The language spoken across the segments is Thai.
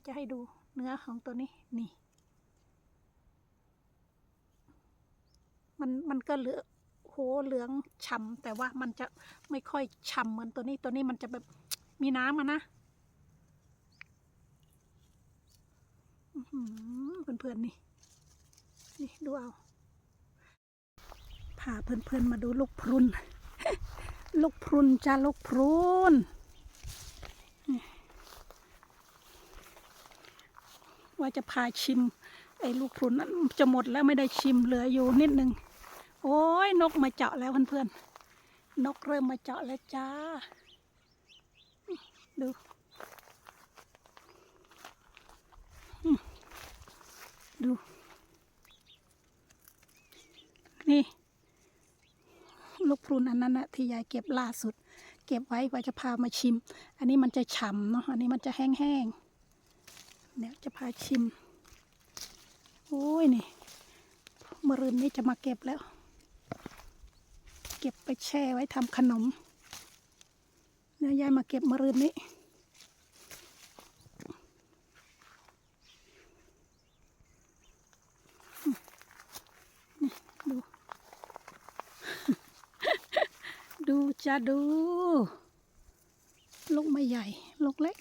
ยวจะให้ดูเนื้อของตัวนี้นี่ มันมันก็เหลือโหเหลืองฉ่ำแต่ว่ามันจะไม่ค่อยฉ่ำเหมือนตัวนี้ตัวนี้มันจะแบบมีน้ำอะนะเพื่อนๆนี่นี่ดูเอาพาเพื่อนๆมาดูลูกพรุน ลูกพรุนจ้าลูกพรุน ว่าจะพาชิม ไอ้ลูกพรุนนั้นจะหมดแล้วไม่ได้ชิมเหลืออยู่นิดนึง โอ้ยนกมาเจาะแล้วเพื่อนๆนกเริ่มมาเจาะแล้วจ้า ดูดู นี่ ลูกพรุนอันนั้นนะที่ยายเก็บล่าสุด เก็บไว้ว่าจะพามาชิม อันนี้มันจะฉ่ำเนาะอันนี้มันจะแห้งๆ เดี๋ยวจะพาชิม โอ้ยนี่มรืนนี้จะมาเก็บแล้ว เก็บไปแช่ไว้ทำขนมเดี๋ยวยายมาเก็บมรืนนี้นี่ดู ดูจะดู ลูกไม่ใหญ่ ลูกเล็ก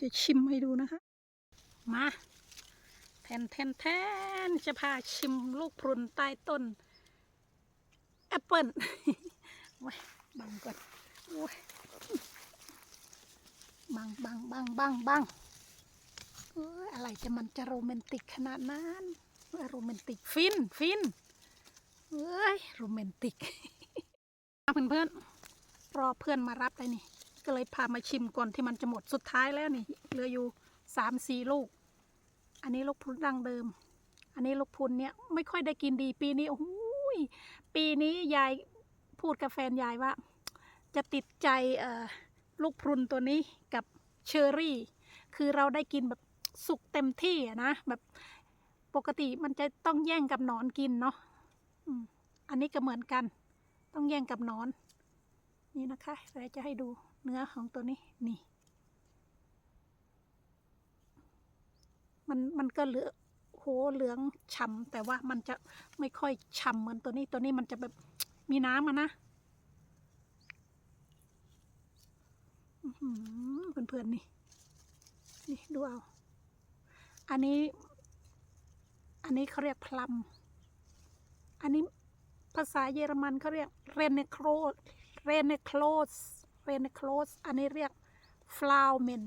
จะชิมให้ดูนะคะ มาแทนแทนแทนจะพาชิมลูกพรุนใต้ต้นแอปเปิลโอ้ยบังก่อนโอ้ยบังบังบังบังบังเอ้ยอะไรจะมันจะโรแมนติกขนาดนั้นโรแมนติกฟินฟินเอ้ยโรแมนติกมาเพื่อนเพื่อนๆรอเพื่อนมารับเลยนี่ ก็เลยพามาชิมก่อนที่มันจะหมดสุดท้ายแล้วนี่เหลืออยู่สามสี่ลูก อันนี้ลูกพุนดังเดิม อันนี้ลูกพุนเนี่ยไม่ค่อยได้กินดีปีนี้โอ้โหยปีนี้ยายพูดกับแฟนยายว่า จะติดใจลูกพุนตัวนี้กับเชอร์รี่ คือเราได้กินแบบสุกเต็มที่นะแบบปกติมันจะต้องแย่งกับหนอนกินเนาะอันนี้ก็เหมือนกัน ต้องแย่งกับหนอน นี่นะคะเราจะให้ดูเนื้อของตัวนี้นี่ มันมันก็เหลือโหเหลืองฉ่ำแต่ว่ามันจะไม่ค่อยฉ่ำเหมือนตัวนี้ตัวนี้มันจะแบบมีน้ำอะนะอื้อหือเพื่อนๆนี่ นี่ดูเอา อันนี้ อันนี้เขาเรียกพลัม อันนี้ภาษาเยอรมันเขาเรียกเรเนโคร เรเนโคลสเรเนโคลสอันนี้เรียกฟลาวเมน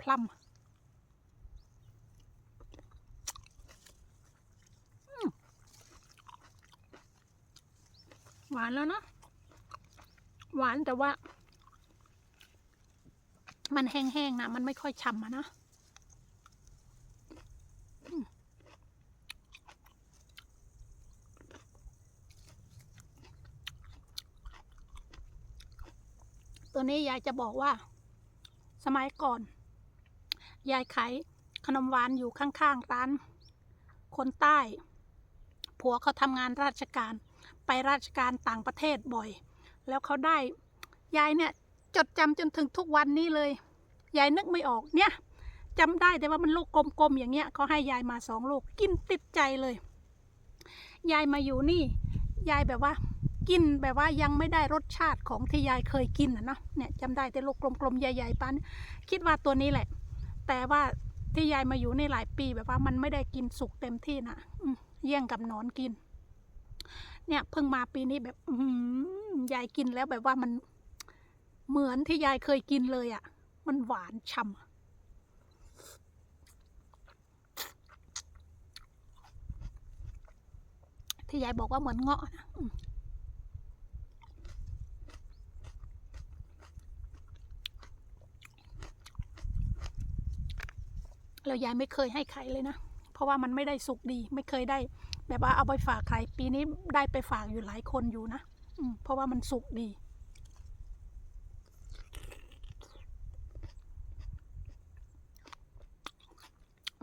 พลัมหวานแล้วเนาะหวานแต่ว่า มันแห้งๆนะ มันไม่ค่อยฉ่ำนะ ตัวนี้ยายจะบอกว่า สมัยก่อน ยายขายขนมหวานอยู่ข้างๆร้าน คนใต้ ผัวเขาทำงานราชการ ไปราชการต่างประเทศบ่อย แล้วเขาได้ ยายเนี่ยจดจำจนถึงทุกวันนี้เลย ยายนึกไม่ออกเนี่ยจำได้แต่ว่ามันลูกกลมๆอย่างเงี้ยเขาให้ยายมาสองลูกกินติดใจเลย ยายมาอยู่นี่ ยายแบบว่า กินแบบว่ายังไม่ได้รสชาติของที่ยายเคยกินนะเนาะเนี่ยจำได้แต่ลูกกลมๆใหญ่ๆปานนี้คิดว่าตัวนี้แหละ แต่ว่าที่ยายมาอยู่ในหลายปีแบบว่ามันไม่ได้กินสุกเต็มที่นะอแย่งกับนอนกิน เนี่ยเพิ่งมาปีนี้แบบอืยายกินแล้วแบบว่ามันเหมือนที่ยายเคยกินเลยอะ่ะ มันหวานฉ่ำที่ยายบอกว่าเหมือนเงาะนะ แล้วยายไม่เคยให้ใครเลยนะ เพราะว่ามันไม่ได้สุกดี ไม่เคยได้ แบบว่าเอาไปฝากใคร ปีนี้ได้ไปฝากอยู่หลายคนอยู่นะอืมเพราะว่ามันสุกดี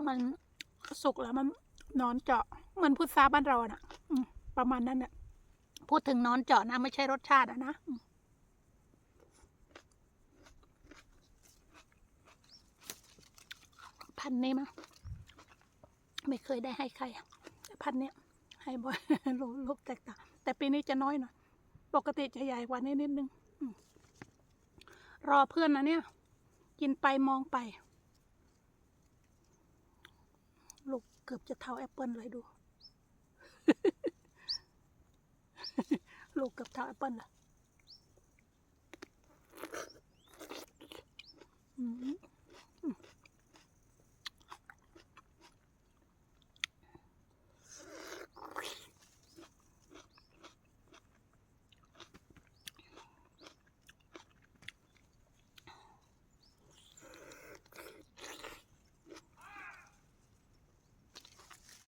มันสุกแล้วมันนอนเจาะเหมือนพุทราบ้านเราน่ะประมาณนั้นเนี่ยพูดถึงนอนเจาะนะ ไม่ใช่รสชาติอะนะอืม พันนี้มั้งไม่เคยได้ให้ใครพันเนี้ยให้บ่อยลูกลูกแตกต่างแต่ปีนี้จะน้อยหน่อยปกติจะใหญ่กว่านี้นิดนึงรอเพื่อนนะเนี่ย กินไปมองไป ลูกเกือบจะเท่าแอปเปิลเลยดู ลูกเกือบเท่าแอปเปิลเลย